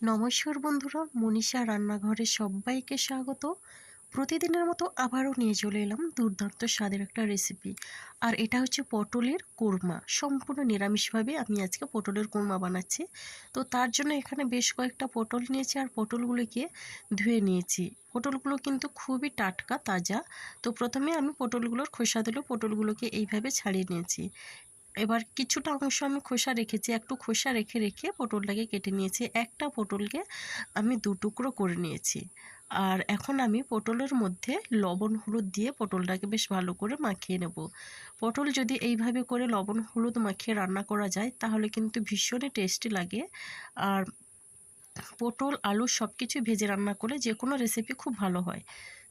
নমস্কার বন্ধুরা, মনীষা রান্নাঘরে সবাইকে স্বাগত। প্রতিদিনের মতো আবারও নিয়ে চলে এলাম দুর্দান্ত স্বাদের একটা রেসিপি আর এটা হচ্ছে পটলের কোরমা। সম্পূর্ণ নিরামিষভাবে আমি আজকে পটলের কোরমা বানাচ্ছি। তো তার জন্য এখানে বেশ কয়েকটা পটল নিয়েছি আর পটলগুলোকে ধুয়ে নিয়েছি। পটলগুলো কিন্তু খুবই টাটকা, তাজা। তো প্রথমে আমি পটলগুলোর খোসা দিল পটলগুলোকে এইভাবে ছাড়িয়ে নিয়েছি। এবার কিছুটা অংশ আমি খোসা রেখেছি, একটু খোসা রেখে রেখে পটলটাকে কেটে নিয়েছি। একটা পটলকে আমি দু টুকরো করে নিয়েছি। আর এখন আমি পটলের মধ্যে লবণ, হলুদ দিয়ে পটলটাকে বেশ ভালো করে মাখিয়ে নেব। পটল যদি এইভাবে করে লবণ, হলুদ মাখিয়ে রান্না করা যায়, তাহলে কিন্তু ভীষণই টেস্টি লাগে। আর পটল, আলু সব কিছু ভেজে রান্না করে যে কোনো রেসিপি খুব ভালো হয়।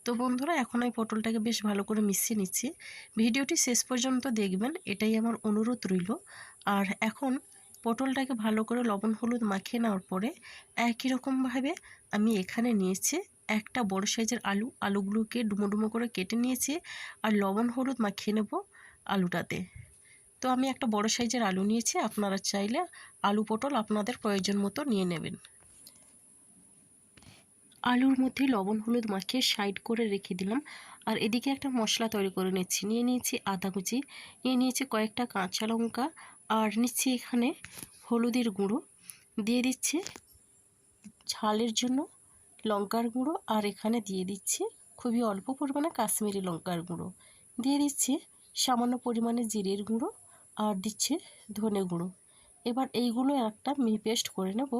তো বন্ধুরা, এখন আমি পটলটাকে বেশ ভালো করে মিশিয়ে নিচ্ছি। ভিডিওটি শেষ পর্যন্ত দেখবেন, এটাই আমার অনুরোধ রইল। আর এখন পটলটাকে ভালো করে লবণ হলুদ মাখিয়ে নেওয়ার পরে একই রকমভাবে আমি এখানে নিয়েছি একটা বড় সাইজের আলু। আলুগুলোকে ডুমো ডুমো করে কেটে নিয়েছি আর লবণ হলুদ মাখিয়ে নেব আলুটাতে। তো আমি একটা বড় সাইজের আলু নিয়েছি, আপনারা চাইলে আলু পটল আপনাদের প্রয়োজন মতো নিয়ে নেবেন। আলুর মধ্যে লবণ, হলুদ মাখিয়ে সাইড করে রেখে দিলাম। আর এদিকে একটা মশলা তৈরি করে নিচ্ছি। নিয়ে নিয়েছি আদা কুচি, নিয়ে নিয়েছি কয়েকটা কাঁচা লঙ্কা, আর নিচ্ছি এখানে হলুদের গুঁড়ো। দিয়ে দিচ্ছি ঝালের জন্য লঙ্কার গুঁড়ো, আর এখানে দিয়ে দিচ্ছি খুবই অল্প পরিমাণে কাশ্মীরি লঙ্কার গুঁড়ো। দিয়ে দিচ্ছি সামান্য পরিমাণে জিরের গুঁড়ো, আর দিচ্ছে ধনে গুঁড়ো। এবার এইগুলো একটা মি পেস্ট করে নেব।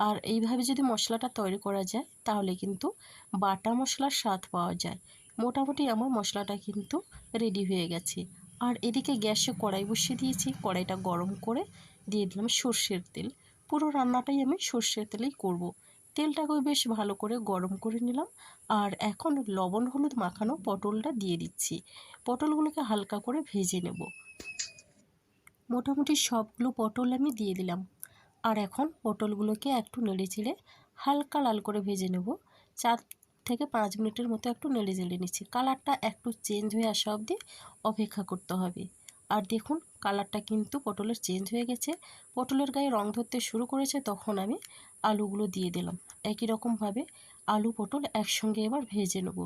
আর এইভাবে যদি মশলাটা তৈরি করা যায়, তাহলে কিন্তু বাটা মশলার স্বাদ পাওয়া যায়। মোটামুটি আমার মশলাটা কিন্তু রেডি হয়ে গেছে। আর এদিকে গ্যাসে কড়াই বসিয়ে দিয়েছি। কড়াইটা গরম করে দিয়ে দিলাম সর্ষের তেল। পুরো রান্নাটাই আমি সর্ষের তেলেই করব। তেলটাকেও বেশ ভালো করে গরম করে নিলাম। আর এখন লবণ হলুদ মাখানো পটলটা দিয়ে দিচ্ছি। পটলগুলোকে হালকা করে ভেজে নেব। মোটামুটি সবগুলো পটল আমি দিয়ে দিলাম। আর এখন পটলগুলোকে একটু নেড়ে চেড়ে হালকা লাল করে ভেজে নেব। চার থেকে পাঁচ মিনিটের মতো একটু নেড়ে চেড়ে নিচ্ছি। কালারটা একটু চেঞ্জ হয়ে আসা অবধি অপেক্ষা করতে হবে। আর দেখুন, কালারটা কিন্তু পটলের চেঞ্জ হয়ে গেছে। পটলের গায়ে রং ধরতে শুরু করেছে, তখন আমি আলুগুলো দিয়ে দিলাম। একই রকমভাবে আলু, পটল একসঙ্গে এবার ভেজে নেব।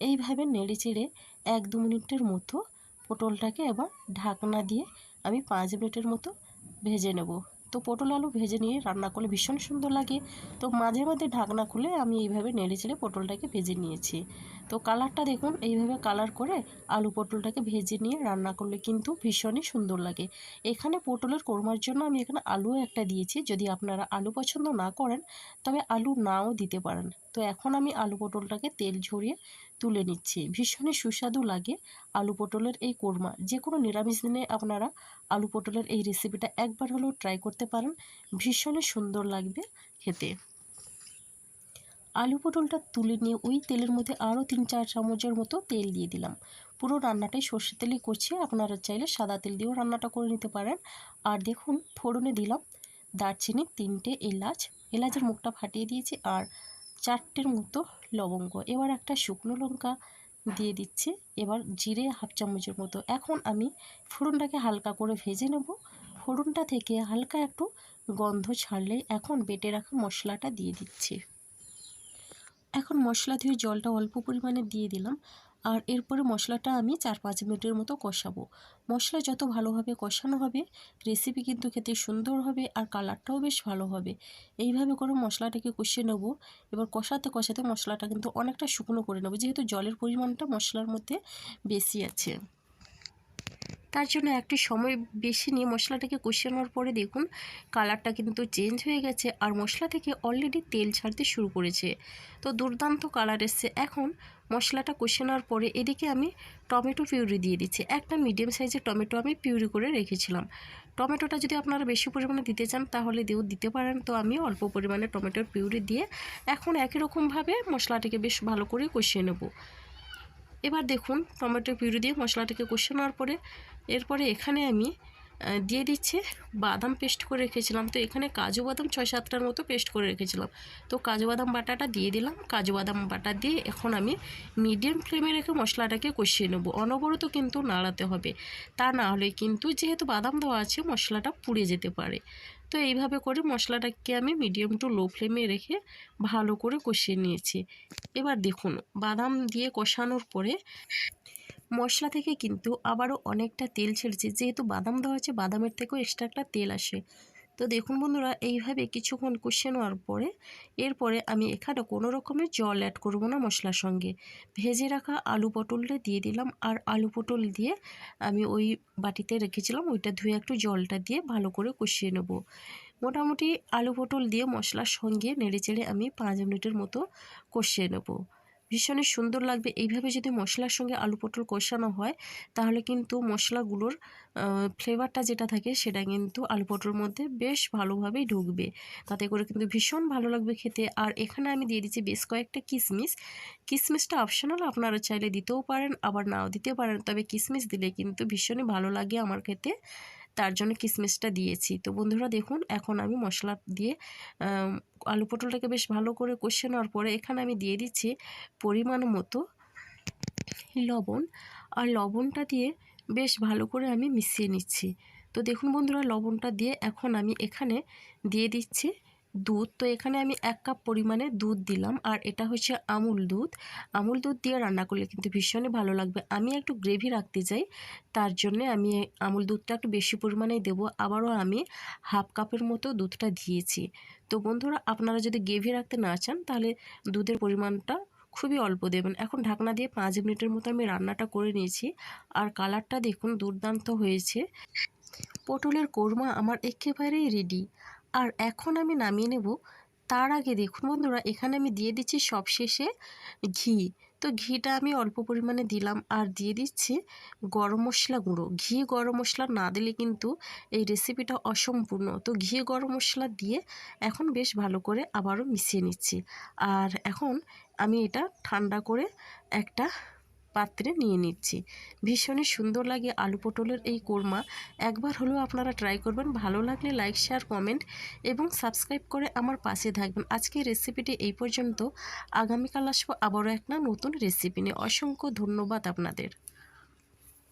এইভাবে নেড়ে চেড়ে এক দু মিনিটের মতো পটলটাকে এবার ঢাকনা দিয়ে আমি পাঁচ মিনিটের মতো ভেজে নেব। তো পটল আলু ভেজে নিয়ে রান্না করলে ভীষণ সুন্দর লাগে। তো মাঝে মাঝে ঢাকনা খুলে আমি এইভাবে নেড়ে চেড়ে পটলটাকে ভেজে নিয়েছি। তো কালারটা দেখুন, এইভাবে কালার করে আলু পটলটাকে ভেজে নিয়ে রান্না করলে কিন্তু ভীষণই সুন্দর লাগে। এখানে পটলের কোরমার জন্য আমি এখানে আলু একটা দিয়েছি, যদি আপনারা আলু পছন্দ না করেন, তবে আলু নাও দিতে পারেন। তো এখন আমি আলু পটলটাকে তেল ঝরিয়ে তুলে নিচ্ছি। ভীষণই সুস্বাদু লাগে আলু পটলের এই কোরমা। যে কোনো নিরামিষ দিনে আপনারা আলু পটলের এই রেসিপিটা একবার হলেও ট্রাই করতে পারেন। ভীষণই সুন্দর লাগবে খেতে। আলু পটলটা তুলে নিয়ে ওই তেলের মধ্যে আরও তিন চার চামচের মতো তেল দিয়ে দিলাম। পুরো রান্নাটাই সর্ষে তেলেই করছি। আপনারা চাইলে সাদা তেল দিয়েও রান্নাটা করে নিতে পারেন। আর দেখুন, ফোড়নে দিলাম দারচিনি, তিনটে এলাচ। এলাচের মুখটা ফাটিয়ে দিয়েছি। আর চারটের মতো লবঙ্গ। এবার একটা শুকনো লঙ্কা দিয়ে দিচ্ছি। এবার জিরে হাফ চামচের মতো। এখন আমি ফোড়নটাকে হালকা করে ভেজে নেব। ফোড়নটা থেকে হালকা একটু গন্ধ ছাড়লে এখন বেটে রাখা মশলাটা দিয়ে দিচ্ছি। এখন মশলা ধুয়ে জলটা অল্প পরিমাণে দিয়ে দিলাম। আর এরপরে মশলাটা আমি চার পাঁচ মিনিটের মতো কষাবো। মশলা যত ভালোভাবে কষানো হবে রেসিপি কিন্তু খেতে সুন্দর হবে আর কালারটাও বেশ ভালো হবে। এইভাবে করে মশলাটাকে কষিয়ে নেব। এবার কষাতে কষাতে মশলাটা কিন্তু অনেকটা শুকনো করে নেব, যেহেতু জলের পরিমাণটা মশলার মধ্যে বেশি আছে। তার জন্য একটু সময় বেশি নিয়ে মশলাটাকে কষিয়ে নেওয়ার পরে দেখুন কালারটা কিন্তু চেঞ্জ হয়ে গেছে আর মশলা থেকে অলরেডি তেল ছাড়তে শুরু করেছে। তো দুর্দান্ত কালার এসছে। এখন মশলাটা কষে নেওয়ার পরে এদিকে আমি টমেটো পিউরি দিয়ে দিচ্ছি। একটা মিডিয়াম সাইজের টমেটো আমি পিউরি করে রেখেছিলাম। টমেটোটা যদি আপনারা বেশি পরিমাণে দিতে চান, তাহলে দিয়েও দিতে পারেন। তো আমি অল্প পরিমাণে টমেটোর পিউরি দিয়ে এখন একই রকমভাবে মশলাটাকে বেশ ভালো করে কষিয়ে নেব। এবার দেখুন, টমেটো পিউরি দিয়ে মশলাটাকে কষিয়ে নেওয়ার পরে, এরপরে এখানে আমি দিয়ে দিচ্ছে। বাদাম পেস্ট করে রেখেছিলাম। তো এখানে কাজু বাদাম ছয় সাতটার মতো পেস্ট করে রেখেছিলাম। তো কাজু বাদাম বাটাটা দিয়ে দিলাম। কাজু বাদাম বাটা দিয়ে এখন আমি মিডিয়াম ফ্লেমে রেখে মশলাটাকে কষিয়ে নেব। অনবরত কিন্তু নাড়াতে হবে। তা না হলে কিন্তু যেহেতু বাদাম দেওয়া আছে, মশলাটা পুড়ে যেতে পারে। তো এইভাবে করে মশলাটাকে আমি মিডিয়াম টু লো ফ্লেমে রেখে ভালো করে কষিয়ে নিয়েছি। এবার দেখুন, বাদাম দিয়ে কষানোর পরে মশলা থেকে কিন্তু আবারও অনেকটা তেল ছেড়েছে। যেহেতু বাদাম দেওয়া আছে বাদামের থেকেও এক্সট্রা একটা তেল আসে। তো দেখুন বন্ধুরা, এইভাবে কিছুক্ষণ কষিয়ে নেওয়ার পরে, এরপরে আমি এখানে কোনো রকমের জল অ্যাড করব না মশলার সঙ্গে। ভেজে রাখা আলু পটলটা দিয়ে দিলাম আর আলু পটল দিয়ে আমি ওই বাটিতে রেখেছিলাম, ওইটা ধুয়ে একটু জলটা দিয়ে ভালো করে কষিয়ে নেব। মোটামুটি আলু পটল দিয়ে মশলার সঙ্গে নেড়ে চেড়ে আমি পাঁচ মিনিটের মতো কষিয়ে নেব। ভীষণই সুন্দর লাগবে। এইভাবে যদি মশলার সঙ্গে আলু পটল কষানো হয়, তাহলে কিন্তু মশলাগুলোর ফ্লেভারটা যেটা থাকে সেটা কিন্তু আলু পটলের মধ্যে বেশ ভালোভাবেই ঢুকবে। তাতে করে কিন্তু ভীষণ ভালো লাগবে খেতে। আর এখানে আমি দিয়ে দিচ্ছি বেশ কয়েকটা কিশমিশ কিশমিশটা অপশনাল আপনারা চাইলে দিতেও পারেন, আবার নাও দিতে পারেন। তবে কিশমিশ দিলে কিন্তু ভীষণই ভালো লাগে আমার খেতে। তার জন্য কিসমিসটা দিয়েছি। তো বন্ধুরা দেখুন, এখন আমি মশলা দিয়ে আলু পটলটাকে বেশ ভালো করে কষে নেওয়ার পরে এখানে আমি দিয়ে দিচ্ছি পরিমাণ মতো লবণ। আর লবণটা দিয়ে বেশ ভালো করে আমি মিশিয়ে নিচ্ছি। তো দেখুন বন্ধুরা, লবণটা দিয়ে এখন আমি এখানে দিয়ে দিচ্ছি দুধ, তো এখানে আমি এক কাপ পরিমাণে দুধ দিলাম। আর এটা হচ্ছে আমুল দুধ। আমুল দুধ দিয়ে রান্না করলে কিন্তু ভীষণই ভালো লাগবে। আমি একটু গ্রেভি রাখতে চাই, তার জন্যে আমি আমুল দুধটা একটু বেশি পরিমাণেই দেবো। আবারও আমি হাফ কাপের মতো দুধটা দিয়েছি। তো বন্ধুরা, আপনারা যদি গ্রেভি রাখতে না চান, তাহলে দুধের পরিমাণটা খুবই অল্প দেবেন। এখন ঢাকনা দিয়ে পাঁচ মিনিটের মতো আমি রান্নাটা করে নিয়েছি। আর কালারটা দেখুন, দুর্দান্ত হয়েছে। পটলের কোরমা আমার একেবারেই রেডি আর এখন আমি নামিয়ে নেব। তার আগে দেখুন বন্ধুরা, এখানে আমি দিয়ে দিচ্ছি সবশেষে ঘি। তো ঘিটা আমি অল্প পরিমাণে দিলাম আর দিয়ে দিচ্ছি গরম মশলা গুঁড়ো। ঘি গরম মশলা না দিলে কিন্তু এই রেসিপিটা অসম্পূর্ণ। তো ঘি গরম মশলা দিয়ে এখন বেশ ভালো করে আবারও মিশিয়ে নিচ্ছি। আর এখন আমি এটা ঠান্ডা করে একটা পাত্রে নিয়ে নিচ্ছি। ভীষণই সুন্দর লাগে আলু পটলের এই কোরমা। একবার হলেও আপনারা ট্রাই করবেন। ভালো লাগলে লাইক শেয়ার কমেন্ট এবং সাবস্ক্রাইব করে আমার পাশে থাকবেন। আজকের রেসিপিটি এই পর্যন্ত। আগামীকাল আসব আবারও একটা নতুন রেসিপি নিয়ে। অসংখ্য ধন্যবাদ আপনাদের।